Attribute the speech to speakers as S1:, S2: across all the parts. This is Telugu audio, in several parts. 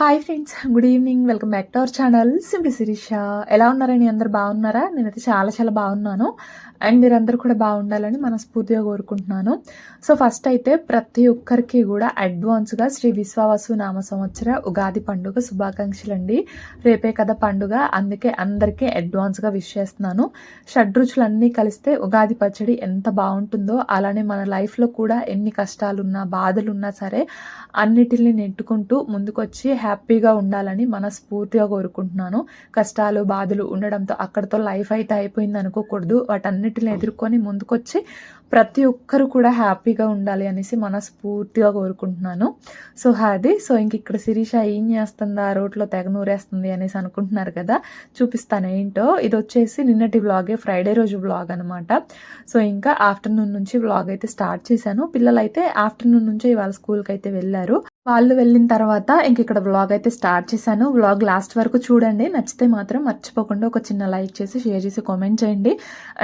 S1: Hi friends good evening welcome back to our channel simply Shirisha ఎలా ఉన్నారని అందరు బాగున్నారా? నేనైతే చాలా చాలా బాగున్నాను. అండ్ మీరందరూ కూడా బాగుండాలని మనస్ఫూర్తిగా కోరుకుంటున్నాను. సో ఫస్ట్ అయితే ప్రతి ఒక్కరికి కూడా అడ్వాన్స్గా శ్రీ విశ్వావసు నామ సంవత్సర ఉగాది పండుగ శుభాకాంక్షలు అండి రేపే కదా పండుగ. అందుకే అందరికీ అడ్వాన్స్గా విష్ చేస్తున్నాను. షడ్రుచులన్నీ కలిస్తే ఉగాది పచ్చడి ఎంత బాగుంటుందో అలానే మన లైఫ్లో కూడా ఎన్ని కష్టాలున్నా బాధలున్నా సరే అన్నిటిని నెట్టుకుంటూ ముందుకొచ్చి హ్యాపీగా ఉండాలని మనస్ఫూర్తిగా కోరుకుంటున్నాను. కష్టాలు బాధలు ఉండడంతో అక్కడితో లైఫ్ అయితే అయిపోయింది అనుకోకూడదు. వాటన్నిటిని ఎదుర్కొని ముందుకొచ్చి ప్రతి ఒక్కరు కూడా హ్యాపీగా ఉండాలి అనేసి మనస్ఫూర్తిగా కోరుకుంటున్నాను. సో అది సో ఇంక ఇక్కడ శిరీష ఏం చేస్తుందా? రోడ్లో తెగ నూరేస్తుంది అనేసి అనుకుంటున్నారు కదా. చూపిస్తాను ఏంటో. ఇది వచ్చేసి నిన్నటి వ్లాగే ఫ్రైడే రోజు వ్లాగ్ అనమాట సో ఇంకా ఆఫ్టర్నూన్ నుంచి వ్లాగ్ అయితే స్టార్ట్ చేశాను. పిల్లలు అయితే ఆఫ్టర్నూన్ నుంచే ఇవాళ స్కూల్కి అయితే వెళ్ళారు. వాళ్ళు వెళ్ళిన తర్వాత ఇంక ఇక్కడ వ్లాగ్ అయితే స్టార్ట్ చేశాను. వ్లాగ్ లాస్ట్ వరకు చూడండి. నచ్చితే మాత్రం మర్చిపోకుండా ఒక చిన్న లైక్ చేసి షేర్ చేసి కామెంట్ చేయండి.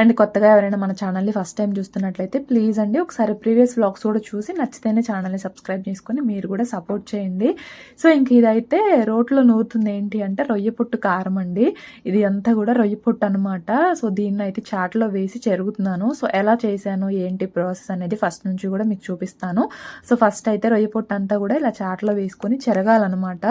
S1: అండ్ కొత్తగా ఎవరైనా మన ఛానల్ని ఫస్ట్ టైం చూస్తున్నట్లయితే ప్లీజ్ అండి ఒకసారి ప్రీవియస్ వ్లాగ్స్ కూడా చూసి నచ్చితేనే ఛానల్ని సబ్స్క్రైబ్ చేసుకొని మీరు కూడా సపోర్ట్ చేయండి. సో ఇంక ఇదైతే రోట్లో నూరుతుంది ఏంటి అంటే రొయ్య పొట్టు కారం అండి. ఇది అంతా కూడా రొయ్య పొట్టు అనమాట సో దీన్ని అయితే చాట్లో వేసి చెరుగుతున్నాను. సో ఎలా చేశాను ఏంటి ప్రాసెస్ అనేది ఫస్ట్ నుంచి కూడా మీకు చూపిస్తాను. సో ఫస్ట్ అయితే రొయ్య పొట్టు అంతా కూడా ఇలా చాట్లో వేసుకొని చెరగాలన్నమాట.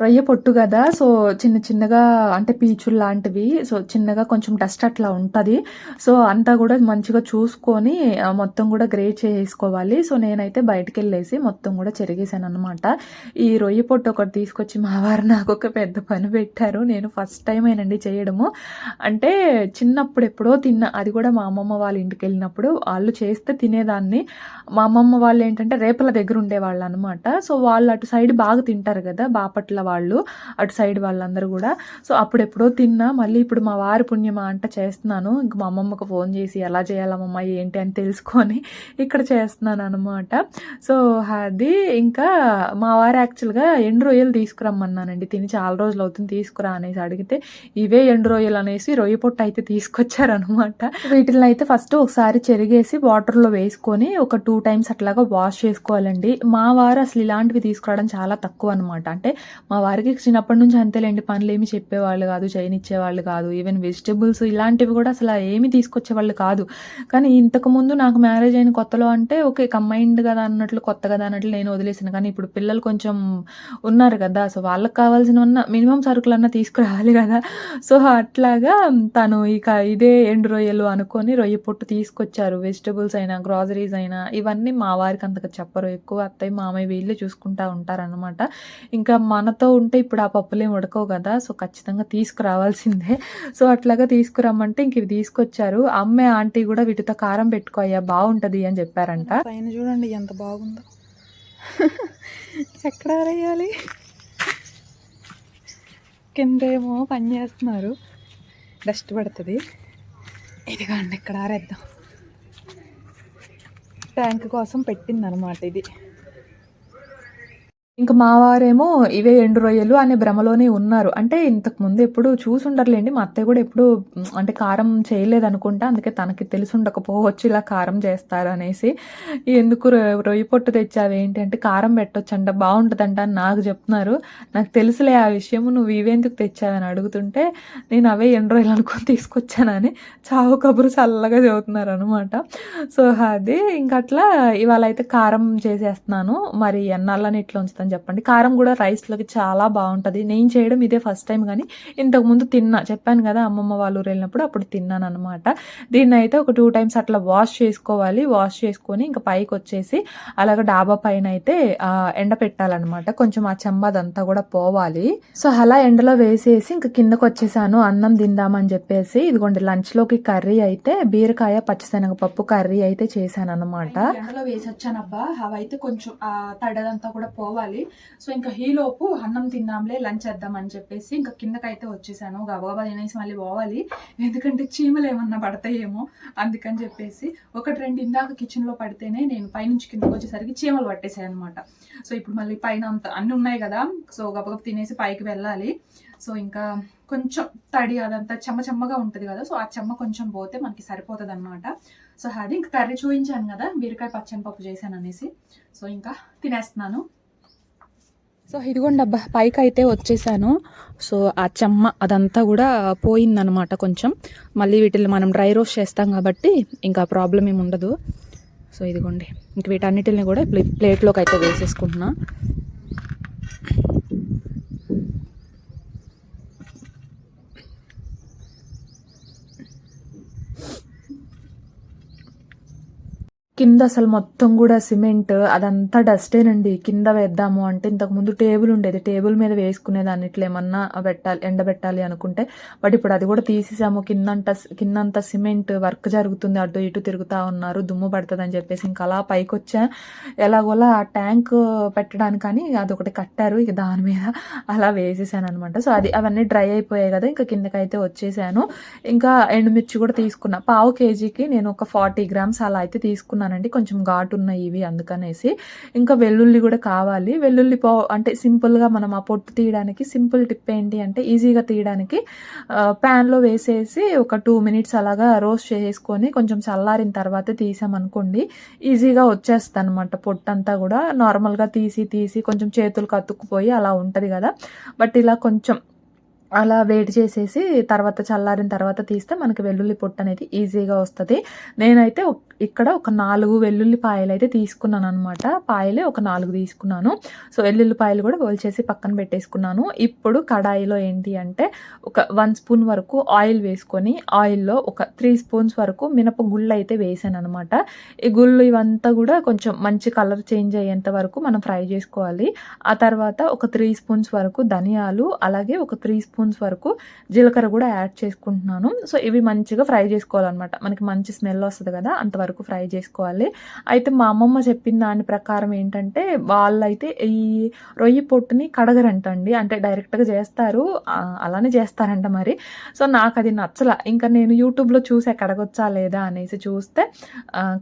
S1: రొయ్య పొట్టు కదా సో చిన్న చిన్నగా అంటే పీచులు లాంటివి సో చిన్నగా కొంచెం డస్ట్ అట్లా ఉంటుంది. సో అంతా కూడా మంచిగా చూసుకొని మొత్తం కూడా గ్రేట్ చేసుకోవాలి సో నేనైతే బయటకు వెళ్ళేసి మొత్తం కూడా చెరిగేసాను అనమాట ఈ రొయ్య పొట్టు ఒకటి తీసుకొచ్చి మా వారు నాకు ఒక పెద్ద పని పెట్టారు. నేను ఫస్ట్ టైం ఏనండి చేయడము. అంటే చిన్నప్పుడు ఎప్పుడో తిన్న అది కూడా మా అమ్మమ్మ వాళ్ళ ఇంటికి వెళ్ళినప్పుడు వాళ్ళు చేస్తే తినేదాన్ని. మా అమ్మమ్మ వాళ్ళు ఏంటంటే రేపల దగ్గర ఉండేవాళ్ళు అనమాట సో వాళ్ళు అటు సైడ్ బాగా తింటారు కదా బాపట్ల వాళ్ళు అటు సైడ్ వాళ్ళందరూ కూడా. సో అప్పుడెప్పుడో తిన్నా మళ్ళీ ఇప్పుడు మా వారి పుణ్యమా అంట చేస్తున్నాను. ఇంక మా అమ్మమ్మకు ఫోన్ చేసి ఎలా చేయాలమ్మమ్మ ఏంటి అని తెలుసుకొని ఇక్కడ చేస్తున్నాను అనమాట సో అది ఇంకా మా వారు యాక్చువల్గా ఎండు రొయ్యలు తీసుకురమ్మన్నానండి. తిని చాలా రోజులు అవుతుంది తీసుకురా అనేసి అడిగితే ఇవే ఎండు రొయ్యలు అనేసి రొయ్య పొట్టు అయితే తీసుకొచ్చారనమాట వీటిని అయితే ఫస్ట్ ఒకసారి చెరిగేసి వాటర్లో వేసుకొని ఒక టూ టైమ్స్ అట్లాగా వాష్ చేసుకోవాలండి. మా వారు అసలు ఇలాంటివి తీసుకురావడం చాలా తక్కువ అనమాట అంటే మా వారికి చిన్నప్పటి నుంచి అంతేలేండి పనులు ఏమి చెప్పేవాళ్ళు కాదు చేయనిచ్చేవాళ్ళు కాదు. ఈవెన్ వెజిటేబుల్స్ ఇలాంటివి కూడా అసలు ఏమి తీసుకొచ్చేవాళ్ళు కాదు. కానీ ఇంతకు ముందు నాకు మ్యారేజ్ అయిన కొత్తలో అంటే ఓకే కంబైన్డ్ కదా అన్నట్లు కొత్త కదా అన్నట్లు నేను వదిలేసాను. కానీ ఇప్పుడు పిల్లలు కొంచెం ఉన్నారు కదా సో వాళ్ళకి కావాల్సిన మినిమం సరుకులన్నా తీసుకురావాలి కదా. సో అట్లాగా తను ఇక ఇదే ఎండు రొయ్యలు అనుకొని రొయ్య పొట్టు తీసుకొచ్చారు. వెజిటబుల్స్ అయినా గ్రాసరీస్ అయినా ఇవన్నీ మా వారికి అంతగా చెప్పరు. ఎక్కువ అత్తయ్య మామయ్య వీళ్ళే చూసుకుంటా ఉంటారనమాట ఇంకా మనతో ఉంటే ఇప్పుడు ఆ పప్పులేం ఉడకవు కదా సో ఖచ్చితంగా తీసుకురావాల్సిందే. సో అట్లాగా తీసుకురమ్మంటే ఇంక ఇవి తీసుకొచ్చారు. అమ్మే ఆంటీ కూడా వీటితో కారం పెట్టుకో అయ్యా బాగుంటుంది అని చెప్పారంట.
S2: పైన చూడండి ఎంత బాగుందో. ఎక్కడ ఆరేయాలి కిందేమో పని చేస్తున్నారు. డస్ట్ పడుతుంది. ఇదిగోండి ఇక్కడ ఆరేద్దాం ట్యాంక్ కోసం పెట్టింది అనమాట ఇది.
S1: ఇంకా మా వారేమో ఇవే ఎండు రొయ్యలు అనే భ్రమలోనే ఉన్నారు. అంటే ఇంతకు ముందు ఎప్పుడు చూసుండర్లేండి మా అత్తయ్య కూడా ఎప్పుడు అంటే కారం చేయలేదు అనుకుంటా అందుకే తనకి తెలిసి ఉండకపోవచ్చు ఇలా కారం చేస్తారు అనేసి. ఎందుకు రొ- రొయ్య పొట్టు తెచ్చావేంటి అంటే కారం పెట్టొచ్చు అంట బాగుంటుందంట అని నాకు చెప్తున్నారు. నాకు తెలుసులే ఆ విషయం నువ్వు ఇవేందుకు తెచ్చావని అడుగుతుంటే నేను అవే ఎండు రొయ్యలు అనుకొని తీసుకొచ్చానని చావు కబురు చల్లగా చదువుతున్నారు అనమాట సో అది ఇంకట్లా అట్లా ఇవాళ అయితే కారం చేసేస్తున్నాను. మరి ఎన్నాళ్ళని ఇట్లా ఉంచుతాను చెప్పండి. కారం కూడా రైస్లోకి చాలా బాగుంటుంది. నేను చేయడం ఇదే ఫస్ట్ టైం కానీ ఇంతకుముందు తిన్నా. చెప్పాను కదా అమ్మమ్మ వాళ్ళ ఊరు వెళ్ళినప్పుడు అప్పుడు తిన్నాను అనమాట దీన్ని అయితే ఒక టూ టైమ్స్ అట్లా వాష్ చేసుకోవాలి. వాష్ చేసుకొని ఇంకా పైకి వచ్చేసి అలాగ డాబా పైన అయితే ఎండ పెట్టాలన్నమాట. కొంచెం ఆ చెంబదంతా కూడా పోవాలి. సో అలా ఎండలో వేసేసి ఇంకా కిందకు వచ్చేసాను. అన్నం తిందామని చెప్పేసి ఇదిగోండి లంచ్లోకి కర్రీ అయితే బీరకాయ పచ్చిశనగపప్పు కర్రీ అయితే చేశాను అనమాట ఎండలో వేసి వచ్చానబ్బా అవైతే కొంచెం తడదంతా కూడా పోవాలి. చేసుకోవాలి సో ఇంకా హీలోపు అన్నం తిన్నాంలే లంచ్ చేద్దామని చెప్పేసి ఇంకా కిందకైతే వచ్చేసాను. గబగబా తినేసి మళ్ళీ పోవాలి. ఎందుకంటే చీమలు ఏమన్నా పడతాయేమో అందుకని చెప్పేసి. ఒకటి రెండు ఇందాక కిచెన్లో పడితేనే నేను పైనుంచి కిందకు వచ్చేసరికి చీమలు పట్టేసాయి అనమాట సో ఇప్పుడు మళ్ళీ పైన అంత అన్నీ ఉన్నాయి కదా. సో గబగబ తినేసి పైకి వెళ్ళాలి. సో ఇంకా కొంచెం తడి అదంతా చెమ్మ చెమ్మగా ఉంటుంది కదా. సో ఆ చెమ్మ కొంచెం పోతే మనకి సరిపోతుంది అనమాట సో అది ఇంకా కర్రీ చూపించాను కదా బీరకాయ పచ్చని పప్పు చేశాను అనేసి. సో ఇంకా తినేస్తున్నాను. సో ఇదిగోండి అబ్బా పైకి అయితే వచ్చేసాను. సో ఆ చెమ్మ అదంతా కూడా పోయిందనమాట కొంచెం. మళ్ళీ వీటిని మనం డ్రై రోస్ట్ చేస్తాం కాబట్టి ఇంకా ప్రాబ్లం ఏమి ఉండదు. సో ఇదిగోండి ఇంక వీటన్నిటిని కూడా ప్లే ప్లేట్లోకి అయితే వేసేసుకుంటున్నా. కింద అసలు మొత్తం కూడా సిమెంట్ అదంతా డస్టేనండి. కింద వేద్దాము అంటే ఇంతకుముందు టేబుల్ ఉండేది. టేబుల్ మీద వేసుకునేదాన్ని ఇట్లా ఏమన్నా పెట్టాలి ఎండబెట్టాలి అనుకుంటే. బట్ ఇప్పుడు అది కూడా తీసేసాము. కిందంట కిందంతా సిమెంట్ వర్క్ జరుగుతుంది. అటు ఇటు తిరుగుతూ ఉన్నారు. దుమ్ము పడుతుంది అని చెప్పేసి ఇంకా అలా పైకి వచ్చా ఎలాగోలా ఆ ట్యాంక్ పెట్టడానికని అదొకటి కట్టారు. ఇక దాని మీద అలా వేసేసాను అనమాట సో అది అవన్నీ డ్రై అయిపోయాయి కదా. ఇంకా కిందకైతే వచ్చేసాను. ఇంకా ఎండుమిర్చి కూడా తీసుకున్నా. పావు కేజీకి నేను ఒక ఫార్టీ గ్రామ్స్ అలా అయితే తీసుకున్నాను. తీసుకున్నానండి కొంచెం ఘాటు ఉన్నాయి ఇవి అందుకనేసి. ఇంకా వెల్లుల్లి కూడా కావాలి. వెల్లుల్లి పో అంటే సింపుల్గా మనం ఆ పొట్టు తీయడానికి సింపుల్ టిప్ ఏంటి అంటే ఈజీగా తీయడానికి ప్యాన్లో వేసేసి ఒక టూ మినిట్స్ అలాగా రోస్ట్ చేసుకొని కొంచెం చల్లారిన తర్వాత తీసామనుకోండి ఈజీగా వచ్చేస్తుంది అనమాట పొట్టు అంతా కూడా. నార్మల్గా తీసి తీసి కొంచెం చేతులు కత్తుక్కుపోయి అలా ఉంటుంది కదా. బట్ ఇలా కొంచెం అలా వేడి చేసేసి తర్వాత చల్లారిన తర్వాత తీస్తే మనకి వెల్లుల్లి పొట్టు అనేది ఈజీగా వస్తుంది. నేనైతే ఇక్కడ ఒక నాలుగు వెల్లుల్లి పాయలు అయితే తీసుకున్నాను అనమాట పాయలే ఒక నాలుగు తీసుకున్నాను. సో వెల్లుల్లి పాయలు కూడా చేసి పక్కన పెట్టేసుకున్నాను. ఇప్పుడు కడాయిలో ఏంటి అంటే ఒక వన్ స్పూన్ వరకు ఆయిల్ వేసుకొని ఆయిల్లో ఒక త్రీ స్పూన్స్ వరకు మినప గుళ్ళు అయితే వేసాను అనమాట ఈ గుళ్ళు ఇవంతా కూడా కొంచెం మంచి కలర్ చేంజ్ అయ్యేంత వరకు మనం ఫ్రై చేసుకోవాలి. ఆ తర్వాత ఒక త్రీ స్పూన్స్ వరకు ధనియాలు అలాగే ఒక త్రీ స్పూన్ స్పూన్స్ వరకు జీలకర్ర కూడా యాడ్ చేసుకుంటున్నాను. సో ఇవి మంచిగా ఫ్రై చేసుకోవాలన్నమాట. మనకి మంచి స్మెల్ వస్తుంది కదా అంతవరకు ఫ్రై చేసుకోవాలి. అయితే మా అమ్మమ్మ చెప్పిన దాని ప్రకారం ఏంటంటే వాళ్ళైతే ఈ రొయ్యి పొట్టుని కడగరంటండి. అంటే డైరెక్ట్గా చేస్తారు. అలానే చేస్తారంట మరి. సో నాకు అది నచ్చల. ఇంకా నేను యూట్యూబ్లో చూసా కడగొచ్చా లేదా అనేసి చూస్తే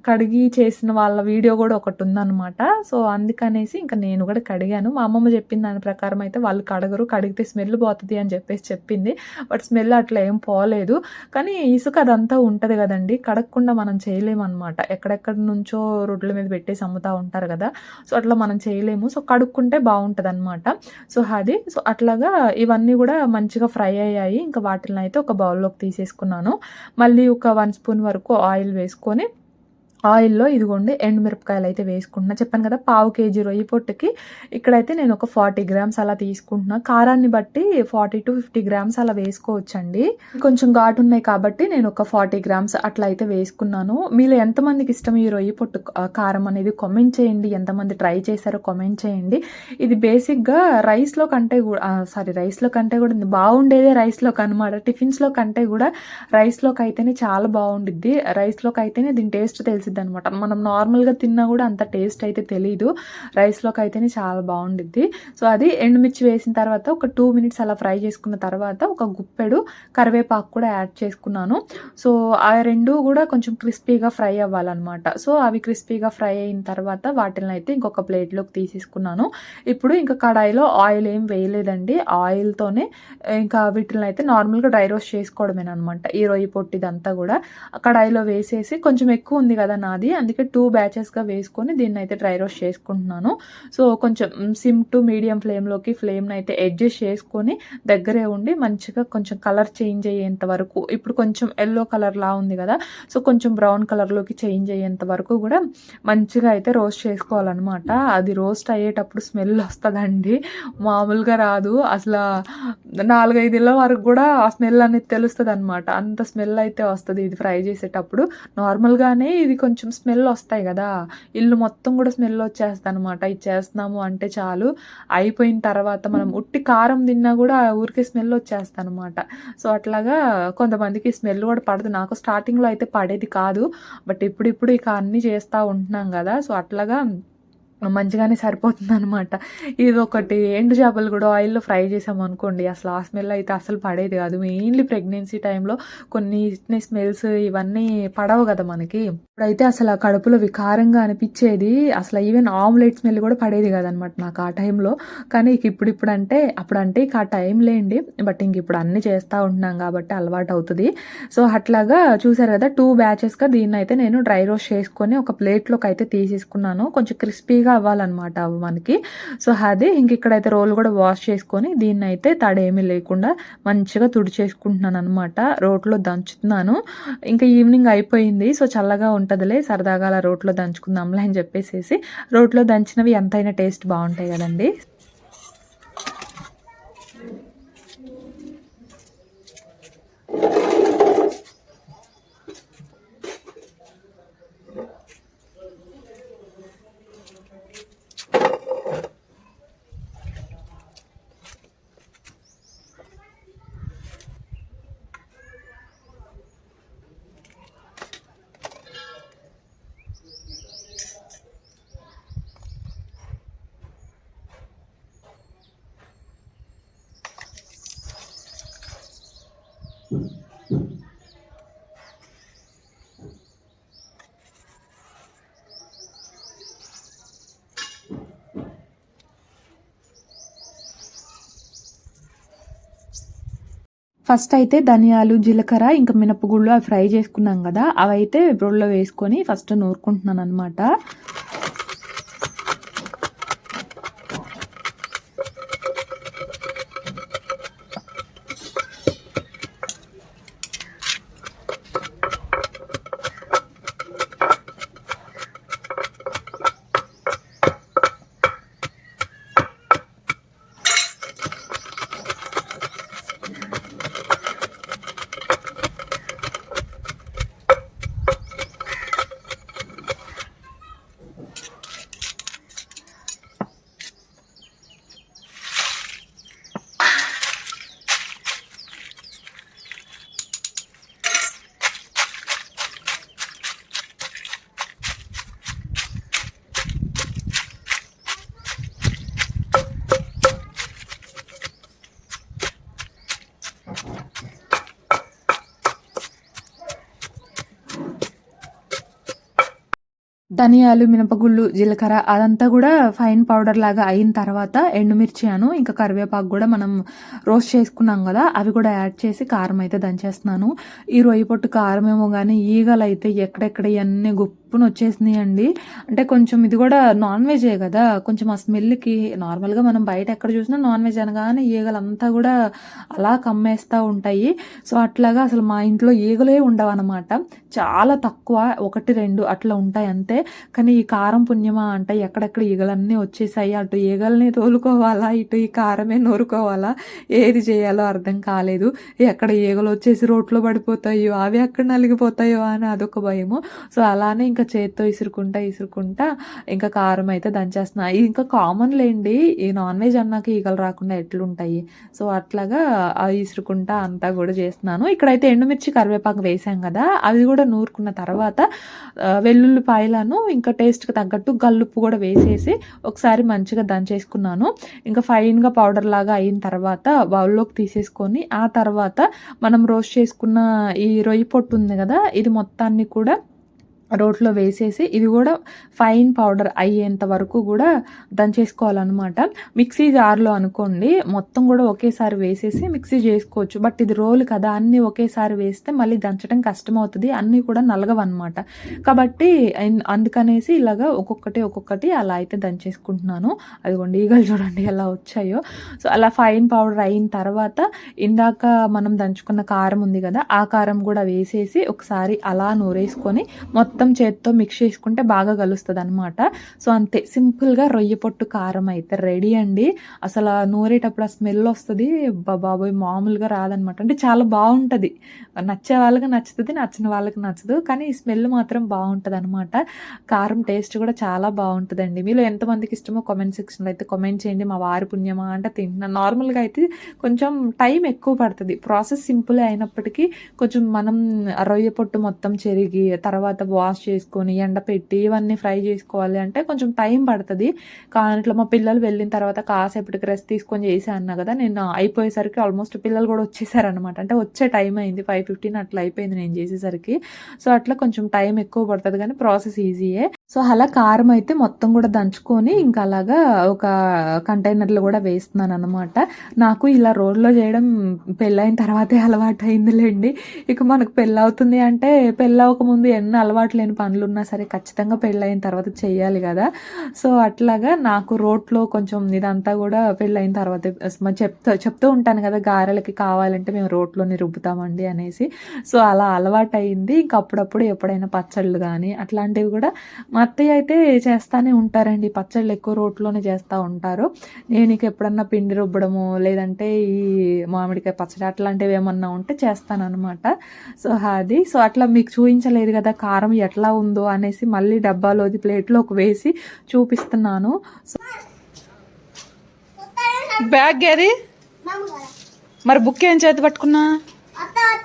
S1: కడిగి చేసిన వాళ్ళ వీడియో కూడా ఒకటి ఉందన్నమాట. సో అందుకనేసి ఇంకా నేను కూడా కడిగాను. మా అమ్మమ్మ చెప్పిన దాని ప్రకారం అయితే వాళ్ళు కడగరు. కడిగితే స్మెల్ పోతుంది అని చెప్పి చెప్పేసి చెప్పింది. బట్ స్మెల్ అట్లా ఏం పోలేదు. కానీ ఇసుక అదంతా ఉంటుంది కదండి. కడగకుండా మనం చేయలేమన్నమాట. ఎక్కడెక్కడ నుంచో రోడ్ల మీద పెట్టేసి అమ్ముతూ ఉంటారు కదా. సో అట్లా మనం చేయలేము. సో కడుక్కుంటే బాగుంటుంది అనమాట సో అది. సో అట్లాగా ఇవన్నీ కూడా మంచిగా ఫ్రై అయ్యాయి. ఇంకా వాటిని అయితే ఒక బౌల్లోకి తీసేసుకున్నాను. మళ్ళీ ఒక వన్ స్పూన్ వరకు ఆయిల్ వేసుకొని ఆయిల్లో ఇదిగోండి ఎండుమిరపకాయలు అయితే వేసుకుంటున్నా. చెప్పాను కదా పావు కేజీ రొయ్యి పొట్టుకి. ఇక్కడైతే నేను ఒక ఫార్టీ గ్రామ్స్ అలా తీసుకుంటున్నా. కారాన్ని బట్టి ఫార్టీ టు ఫిఫ్టీ గ్రామ్స్ అలా వేసుకోవచ్చండి. కొంచెం ఘాటు ఉన్నాయి కాబట్టి నేను ఒక ఫార్టీ గ్రామ్స్ అట్లా అయితే వేసుకున్నాను. మీలో ఎంతమందికి ఇష్టం ఈ రొయ్యి పొట్టు కారం అనేది? కామెంట్ చేయండి. ఎంతమంది ట్రై చేశారో కామెంట్ చేయండి. ఇది బేసిక్గా రైస్లో కంటే కూడా సారీ రైస్లో కంటే కూడా బాగుండేదే రైస్లోకి అనమాట టిఫిన్స్లో కంటే కూడా రైస్లోకి అయితేనే చాలా బాగుండిద్ది. రైస్లోకి అయితేనే దీని టేస్ట్ తెలిసిద్ది అనమాట మనం నార్మల్గా తిన్నా కూడా అంత టేస్ట్ అయితే తెలియదు రైస్లోకి అయితేనే చాలా బాగుండిద్ది. సో అది ఎండుమిర్చి వేసిన తర్వాత ఒక టూ మినిట్స్ అలా ఫ్రై చేసుకున్న తర్వాత ఒక గుప్పెడు కరివేపాకు కూడా యాడ్ చేసుకున్నాను. సో ఆ రెండు కూడా కొంచెం క్రిస్పీగా ఫ్రై అవ్వాలన్నమాట. సో అవి క్రిస్పీగా ఫ్రై అయిన తర్వాత వాటిని అయితే ఇంకొక ప్లేట్లోకి తీసేసుకున్నాను. ఇప్పుడు ఇంకా కడాయిలో ఆయిల్ ఏం వేయలేదండి. ఆయిల్తోనే ఇంకా వీటిని అయితే నార్మల్గా డ్రై రోస్ట్ చేసుకోవడమేనమాట ఈ రొయ్యి పొట్టిదంతా కూడా. కడాయిలో వేసేసి కొంచెం ఎక్కువ ఉంది కదా నాది. అందుకే టూ బ్యాచెస్గా వేసుకొని దీన్ని అయితే డ్రై రోస్ట్ చేసుకుంటున్నాను. సో కొంచెం సిమ్ టు మీడియం ఫ్లేమ్లోకి ఫ్లేమ్ని అయితే అడ్జస్ట్ చేసుకొని దగ్గరే ఉండి మంచిగా కొంచెం కలర్ చేంజ్ అయ్యేంత వరకు ఇప్పుడు కొంచెం ఎల్లో కలర్లా ఉంది కదా సో కొంచెం బ్రౌన్ కలర్లోకి చేంజ్ అయ్యేంత వరకు కూడా మంచిగా అయితే రోస్ట్ చేసుకోవాలన్నమాట. అది రోస్ట్ అయ్యేటప్పుడు స్మెల్ వస్తుందండి. మామూలుగా రాదు. అసలు నాలుగైదేళ్ళ వరకు కూడా ఆ స్మెల్ అనేది తెలుస్తుంది అనమాట అంత స్మెల్ అయితే వస్తుంది ఇది ఫ్రై చేసేటప్పుడు. నార్మల్గానే ఇది కొంచెం స్మెల్ వస్తాయి కదా ఇల్లు మొత్తం కూడా స్మెల్ వచ్చేస్తుంది అనమాట ఇది చేస్తున్నాము అంటే చాలు. అయిపోయిన తర్వాత మనం ఉట్టి కారం తిన్నా కూడా ఊరికే స్మెల్ వచ్చేస్తుంది అనమాట సో అట్లాగా కొంతమందికి స్మెల్ కూడా పడదు. నాకు స్టార్టింగ్లో అయితే పడేది కాదు. బట్ ఇప్పుడిప్పుడు ఇక అన్నీ చేస్తూ ఉంటున్నాం కదా. సో అట్లాగా మంచిగానే సరిపోతుందనమాట. ఇదొకటి. ఎండు చేపలు కూడా ఆయిల్‌లో ఫ్రై చేసామనుకోండి అసలు ఆ స్మెల్ అయితే అసలు పడేది కాదు. మెయిన్‌లీ ప్రెగ్నెన్సీ టైంలో కొన్ని స్మెల్స్ ఇవన్నీ పడవు కదా మనకి. ఇప్పుడైతే ఆ కడుపులో వికారంగా అనిపించేది అసలు ఈవెన్ ఆమ్లెట్ స్మెల్ కూడా పడేది కాదనమాట నాకు ఆ టైంలో. కానీ ఇక ఇప్పుడిప్పుడంటే అప్పుడంటే ఇక ఆ టైం లేండి. బట్ ఇంక ఇప్పుడు అన్నీ చేస్తూ ఉంటున్నాం కాబట్టి అలవాటు అవుతుంది సో, అట్లాగా చూసారు కదా టూ బ్యాచెస్‌గా దీన్ని అయితే నేను డ్రై రోస్ట్ చేసుకొని ఒక ప్లేట్లోకి అయితే తీసేసుకున్నాను. కొంచెం క్రిస్పీగా అవ్వాలనమాట అవి మనకి. సో, అది ఇంక ఇక్కడైతే రోల్ కూడా వాష్ చేసుకొని దీన్నయితే తడేమీ లేకుండా మంచిగా తుడిచేసుకుంటున్నాను అనమాట రోట్లో దంచుతున్నాను. ఇంకా ఈవినింగ్ అయిపోయింది. సో, చల్లగా ఉంటదిలే సరదాగా అలా రోట్లో దంచుకుందాంలే అని చెప్పేసేసి రోట్లో దంచినవి ఎంతైనా టేస్ట్ బాగుంటాయి కదండి. ఫస్ట్ అయితే ధనియాలు, జీలకర్ర ఇంకా మినపగుళ్ళు అవి ఫ్రై చేసుకున్నాం కదా! అవైతే బ్రోడ్లో వేసుకొని ఫస్ట్ నూరుకుంటున్నాననమాట. ధనియాలు, మినపగుళ్ళు, జీలకర్ర అదంతా కూడా ఫైన్ పౌడర్ లాగా అయిన తర్వాత ఎండుమిర్చి అను ఇంకా కరివేపాకు కూడా మనం రోస్ట్ చేసుకున్నాం కదా! అవి కూడా యాడ్ చేసి కారం అయితే దంచేస్తున్నాను. ఈ రొయ్య పొట్టు కారమేమో ఇవన్నీ ఈగలైతే ఎక్కడెక్కడియన్నీ వచ్చేసినాయి వచ్చేసినాయండి. అంటే కొంచెం ఇది కూడా నాన్ వెజ్జే కదా! కొంచెం ఆ స్మెల్‌కి నార్మల్‌గా మనం బయట ఎక్కడ చూసినా నాన్ వెజ్ అనగానే ఈగలంతా కూడా అలా కమ్మేస్తూ ఉంటాయి. సో, అట్లాగా అసలు మా ఇంట్లో ఈగలే ఉండవన్నమాట చాలా తక్కువ 1, 2 అట్లా ఉంటాయి అంతే. కానీ ఈ కారం పుణ్యమా అంటే ఎక్కడెక్కడ ఈగలన్నీ వచ్చేసాయి. అటు ఈగల్ని తోలుకోవాలా? ఇటు ఈ కారమే నూరుకోవాలా? ఏది చేయాలో అర్థం కాలేదు. ఎక్కడ ఈగలు వచ్చేసి రోడ్లో పడిపోతాయో, అవి ఎక్కడ నలిగిపోతాయో అని అదొక భయము. సో, అలానే ఇంకా చేత్తో ఇసురుకుంటా, ఇసురుకుంటా ఇంకా కారం అయితే దంచేస్తున్నా. ఇది ఇంకా కామన్ లేండి. ఈ నాన్ వెజ్ అన్నాక ఈగలు రాకుండా ఎట్లుంటాయి. సో, అట్లాగా ఆహ్, ఇసురుకుంటా అంతా కూడా చేస్తున్నాను. ఇక్కడైతే ఎండుమిర్చి, కరివేపాకు వేసాం కదా! అవి కూడా నూరుకున్న తర్వాత వెల్లుల్లిపాయలను ఇంకా టేస్ట్‌కి తగ్గట్టు గల్లుప్పు కూడా వేసేసి ఒకసారి మంచిగా దంచేసుకున్నాను. ఇంకా ఫైన్‌గా పౌడర్ లాగా అయిన తర్వాత బౌల్‌లోకి తీసేసుకొని ఆ తర్వాత మనం రోస్ట్ చేసుకున్న ఈ రొయ్య పొట్టు ఉంది కదా! ఇది మొత్తాన్ని కూడా రోట్లో వేసేసి ఇది కూడా ఫైన్ పౌడర్ అయ్యేంత వరకు కూడా దంచేసుకోవాలనమాట. మిక్సీ జార్‌లో అనుకోండి మొత్తం కూడా ఒకేసారి వేసేసి మిక్సీ చేసుకోవచ్చు. బట్ ఇది రోల్ కదా! అన్నీ ఒకేసారి వేస్తే మళ్ళీ దంచడం కష్టమవుతుంది అన్నీ కూడా నలగవన్నమాట కాబట్టి అందుకనేసి ఇలాగా ఒక్కొక్కటి, ఒక్కొక్కటి అలా అయితే దంచేసుకుంటున్నాను. అదిగోండి ఈగలు చూడండి ఎలా వచ్చాయో. సో, అలా ఫైన్ పౌడర్ అయిన తర్వాత ఇందాక మనం దంచుకున్న కారం ఉంది కదా! ఆ కారం కూడా వేసేసి ఒకసారి అలా నూరేసుకొని మొత్తం మొత్తం చేత్తో మిక్స్ చేసుకుంటే బాగా కలుస్తుంది అనమాట సో, అంతే సింపుల్‌గా రొయ్య పొట్టు కారం అయితే రెడీ అండి. అసలు నూరేటప్పుడు ఆ స్మెల్ వస్తుంది బాబోయ్! మామూలుగా రాదనమాట. అంటే చాలా బాగుంటుంది నచ్చే వాళ్ళకి నచ్చుతుంది నచ్చిన వాళ్ళకి నచ్చదు. కానీ ఈ స్మెల్ మాత్రం బాగుంటుంది అనమాట కారం టేస్ట్ కూడా చాలా బాగుంటుందండి మీలో ఎంతమందికి ఇష్టమో కామెంట్ సెక్షన్‌లో అయితే కామెంట్ చేయండి. మా వారి పుణ్యమా అంటే తింటున్నాను. నార్మల్‌గా అయితే కొంచెం టైం ఎక్కువ పడుతుంది ప్రాసెస్ సింపుల్ అయినప్పటికీ కొంచెం మనం రొయ్య పొట్టు మొత్తం చెరిగి తర్వాత వాష్ వాష్ చేసుకొని ఎండపెట్టి ఇవన్నీ ఫ్రై చేసుకోవాలి అంటే కొంచెం టైం పడుతుంది. కానీ ఇట్లా మా పిల్లలు వెళ్ళిన తర్వాత కాసేపటికి రెస్ట్ తీసుకొని చేసా అన్నా కదా నేను అయిపోయేసరికి ఆల్మోస్ట్ పిల్లలు కూడా వచ్చేసారనమాట అంటే వచ్చే టైం అయింది ఫైవ్ ఫిఫ్టీన్ అట్లా అయిపోయింది నేను చేసేసరికి. సో అట్లా కొంచెం టైం ఎక్కువ పడుతుంది కానీ ప్రాసెస్ ఈజీయే. సో అలా కారం అయితే మొత్తం కూడా దంచుకొని ఇంకా అలాగా ఒక కంటైనర్లో కూడా వేస్తున్నాను అనమాట నాకు ఇలా రోడ్లో చేయడం పెళ్ళైన తర్వాతే అలవాటు అయిందిలేండి ఇక మనకు పెళ్ళి అవుతుంది అంటే పెళ్ళవక ముందు ఎన్ని అలవాటు లేని పనులు ఉన్నా సరే ఖచ్చితంగా పెళ్ళైన తర్వాత చేయాలి కదా. సో అట్లాగా నాకు రోడ్లో కొంచెం ఇదంతా కూడా పెళ్ళైన తర్వాత చెప్తా చెప్తూ ఉంటాను కదా గారెలకి కావాలంటే మేము రోడ్లోనే రుబ్బుతామండి అనేసి. సో అలా అలవాటు అయింది ఇంకా అప్పుడప్పుడు ఎప్పుడైనా పచ్చళ్ళు కానీ అట్లాంటివి కూడా మా అత్తయ్య అయితే చేస్తానే ఉంటారండి. పచ్చళ్ళు ఎక్కువ రోట్లోనే చేస్తూ ఉంటారు. నేను ఇక ఎప్పుడన్నా పిండి రుబ్బడము లేదంటే ఈ మామిడికాయ పచ్చడి అట్లాంటివి ఏమన్నా ఉంటే చేస్తానన్నమాట. సో అది. సో అట్లా మీకు చూపించలేదు కదా కారం ఎట్లా ఉందో అనేసి మళ్ళీ డబ్బాలోది ప్లేట్లోకి వేసి చూపిస్తున్నాను. సో
S2: బ్యాగ్ ఏది మరి బుక్ ఏం చేతి పట్టుకున్నా?
S3: అత్త అత్త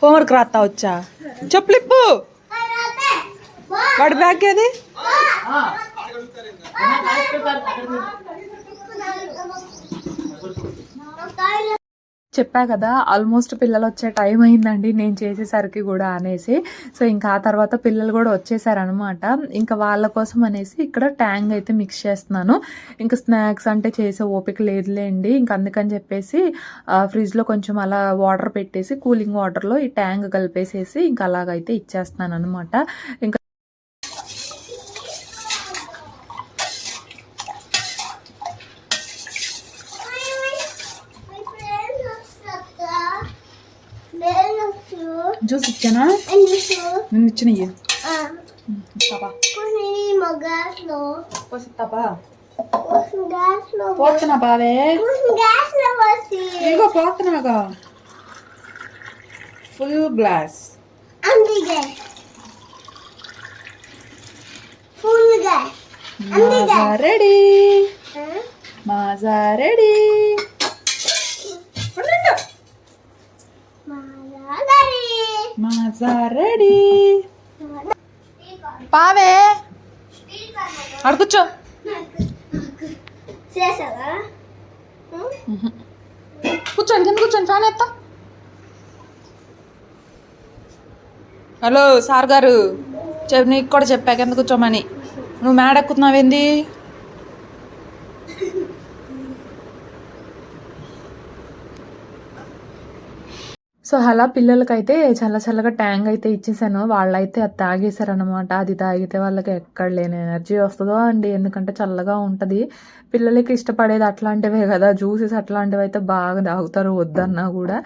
S2: హోంవర్క్ రాస్తా వచ్చా? చెప్పులిప్పు వాడి బ్యాగ్ ఏది?
S1: చెప్పా కదా ఆల్మోస్ట్ పిల్లలు వచ్చే టైం అయిందండి నేను చేసేసరికి కూడా అనేసి. సో ఇంకా ఆ తర్వాత పిల్లలు కూడా వచ్చేసారనమాట ఇంకా వాళ్ళ కోసం అనేసి ఇక్కడ ట్యాంగ్ అయితే మిక్స్ చేస్తున్నాను. ఇంకా స్నాక్స్ అంటే చేసే ఓపిక లేదులేండి. ఇంకా అందుకని చెప్పేసి ఫ్రిడ్జ్లో కొంచెం అలా వాటర్ పెట్టేసి కూలింగ్ వాటర్లో ఈ ట్యాంగ్ కలిపేసేసి ఇంకా అలాగైతే ఇచ్చేస్తున్నాను అనమాట ఇంకా
S2: జ్యూస్ ఇచ్చానా నేను ఇచ్చినయ్యి
S3: మగాస్లో
S2: పోసిస్తాపా
S3: గ్యాస్లో
S2: పోతున్నా బావే
S3: గ్యాస్లో పోసి
S2: ఇదిగో పోతున్నాగా ఫుల్ గ్లాస్
S3: అందుకే full gas
S2: Maaza ready Maaza ready Maaza ready పావే.
S3: చేసావా?
S2: కూర్చోండి కింద కూర్చోండి ఫ్యాన్ ఎత్తా. హలో సార్ గారు నీకు కూడా చెప్పా కింద కూర్చోమని. నువ్వు మేడ ఎక్కుతున్నావేంది
S1: సో అలా పిల్లలకైతే చల్ల చల్లగా ట్యాంక్ అయితే ఇచ్చేసాను. వాళ్ళైతే అది తాగేశారనమాట అది తాగితే వాళ్ళకి ఎక్కడ లేని ఎనర్జీ వస్తుందో అండి. ఎందుకంటే చల్లగా ఉంటుంది. పిల్లలకి ఇష్టపడేది అట్లాంటివే కదా. జ్యూసెస్ అట్లాంటివి అయితే బాగా తాగుతారు. వద్దన్నా కూడా.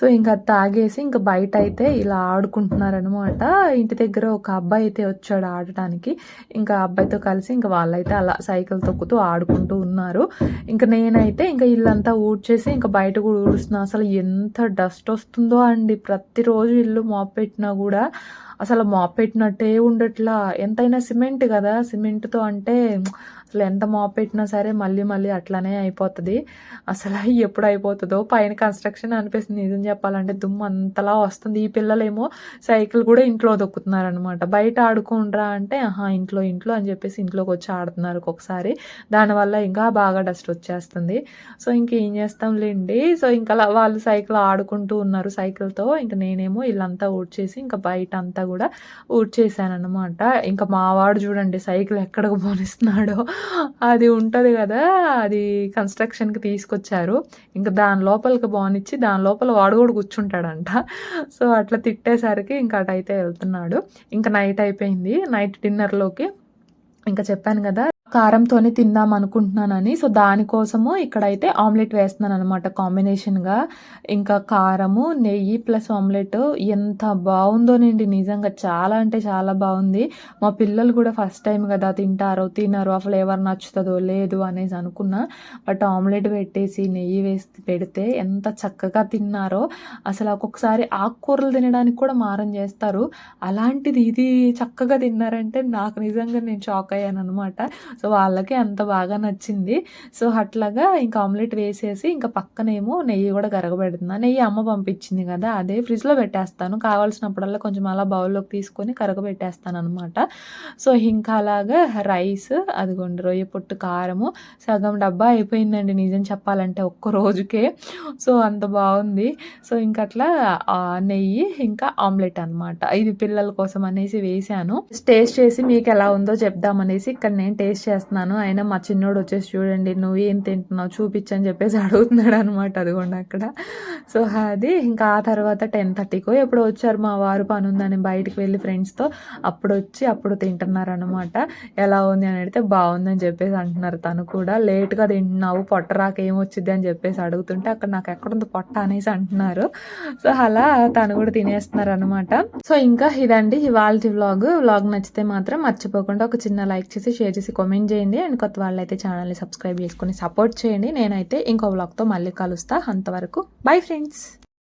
S1: సో ఇంకా అది తాగేసి ఇంకా బయట అయితే ఇలా ఆడుకుంటున్నారనమాట ఇంటి దగ్గర ఒక అబ్బాయి అయితే వచ్చాడు ఆడటానికి. ఇంకా అబ్బాయితో కలిసి ఇంకా వాళ్ళైతే అలా సైకిల్ తొక్కుతూ ఆడుకుంటూ ఉన్నారు. ఇంకా నేనైతే ఇంకా ఇల్లంతా ఊడ్చేసి ఇంకా బయట కూడా ఊడుస్తున్నా. అసలు ఎంత డస్ట్ వస్తుందో అండి. ప్రతిరోజు ఇల్లు మాప్ పెట్టినా కూడా అసలు మాప్ పెట్టినట్టే ఉండట్లా. ఎంతైనా సిమెంట్ కదా. సిమెంట్తో అంటే అసలు ఎంత మోపెట్టినా పెట్టినా సరే మళ్ళీ మళ్ళీ అట్లానే అయిపోతుంది. అసలు ఎప్పుడు అయిపోతుందో పైన కన్స్ట్రక్షన్ అనిపిస్తుంది. నిజం చెప్పాలంటే దుమ్ము అంతలా వస్తుంది. ఈ పిల్లలేమో సైకిల్ కూడా ఇంట్లో దొక్కుతున్నారనమాట బయట ఆడుకుండ్రా అంటే ఆహా ఇంట్లో ఇంట్లో అని చెప్పేసి ఇంట్లోకి వచ్చి ఆడుతున్నారు ఒక్కొక్కసారి. దానివల్ల ఇంకా బాగా డస్ట్ వచ్చేస్తుంది. సో ఇంకేం చేస్తాంలేండి సో ఇంకా అలా వాళ్ళు సైకిల్ ఆడుకుంటూ ఉన్నారు సైకిల్తో. ఇంకా నేనేమో ఇల్లంతా ఊడ్చేసి ఇంకా బయట అంతా కూడా ఊడ్చేసాను అనమాట ఇంకా మావాడు చూడండి సైకిల్ ఎక్కడికి పోనిస్తున్నాడో. అది ఉంటుంది కదా అది కన్స్ట్రక్షన్కి తీసుకొచ్చారు. ఇంకా దాని లోపలికి బానిచ్చి దాని లోపల వాడు కూడా కూర్చుంటాడంట. సో అట్లా తిట్టేసరికి ఇంకా అటైతే వెళ్తున్నాడు. ఇంకా నైట్ అయిపోయింది. నైట్ డిన్నర్లోకి ఇంకా చెప్పాను కదా కారంతోనే తిందాం అనుకుంటున్నానని. సో దానికోసము ఇక్కడైతే ఆమ్లెట్ వేస్తున్నాను అనమాట కాంబినేషన్గా. ఇంకా కారము నెయ్యి ప్లస్ ఆమ్లెట్ ఎంత బాగుందోనండి నిజంగా. చాలా అంటే చాలా బాగుంది. మా పిల్లలు కూడా ఫస్ట్ టైం కదా తింటారో తినరో ఆ ఫ్లేవర్ నచ్చుతుందో లేదు అనేసి అనుకున్నా. బట్ ఆమ్లెట్ పెట్టేసి నెయ్యి వేసి పెడితే ఎంత చక్కగా తిన్నారో. అసలు ఒక్కొక్కసారి ఆకుకూరలు తినడానికి కూడా మారం చేస్తారు. అలాంటిది ఇది చక్కగా తిన్నారంటే నాకు నిజంగా నేను షాక్ అయ్యాను అనమాట సో వాళ్ళకి అంత బాగా నచ్చింది. సో అట్లాగా ఇంకా ఆమ్లెట్ వేసేసి ఇంకా పక్కనేమో నెయ్యి కూడా కరగబెడుతున్నా. నెయ్యి అమ్మ పంపించింది కదా అదే ఫ్రిడ్జ్లో పెట్టేస్తాను. కావాల్సినప్పుడల్లా కొంచెం అలా బౌల్లోకి తీసుకొని కరగబెట్టేస్తాను అనమాట సో ఇంకా అలాగా రైస్ అదిగోండి రొయ్య పొట్టు కారము సగం డబ్బా అయిపోయిందండి నిజం చెప్పాలంటే ఒక్క రోజుకే. సో అంత బాగుంది. సో ఇంకా అట్లా నెయ్యి ఇంకా ఆమ్లెట్ అన్నమాట. ఇది పిల్లల కోసం అనేసి వేసాను టేస్ట్ చేసి మీకు ఎలా ఉందో చెప్దామనేసి ఇక్కడ నేను టేస్ట్ చేస్తున్నాను. అయినా మా చిన్నోడు వచ్చేసి చూడండి నువ్వు ఏం తింటున్నావు? చూపించని చెప్పేసి అడుగుతున్నాడు అనమాట అదిగోండి అక్కడ. సో అది ఇంకా ఆ తర్వాత టెన్ థర్టీకో ఎప్పుడు వచ్చారు మా వారు పని ఉందని బయటికి వెళ్ళి ఫ్రెండ్స్తో అప్పుడు వచ్చి అప్పుడు తింటున్నారు అనమాట ఎలా ఉంది అని అడిగితే బాగుందని చెప్పేసి అంటున్నారు తను కూడా. లేట్గా తింటున్నావు పొట్ట రాక ఏమొచ్చింది అని చెప్పేసి అడుగుతుంటే అక్కడ నాకు ఎక్కడుంది పొట్ట? అనేసి అంటున్నారు. సో అలా తను కూడా తినేస్తున్నారు అనమాట సో ఇంకా ఇదండి ఇవాళ వ్లాగ్ వ్లాగ్ నచ్చితే మాత్రం మర్చిపోకుండా ఒక చిన్న లైక్ చేసి షేర్ చేసి కామెంట్ చేయండి. అండ్ కొత్త వాళ్ళైతే ఛానల్ని సబ్స్క్రైబ్ చేసుకొని సపోర్ట్ చేయండి. నేనైతే ఇంకో బ్లాగ్తో మళ్ళీ కలుస్తా. అంతవరకు బై ఫ్రెండ్స్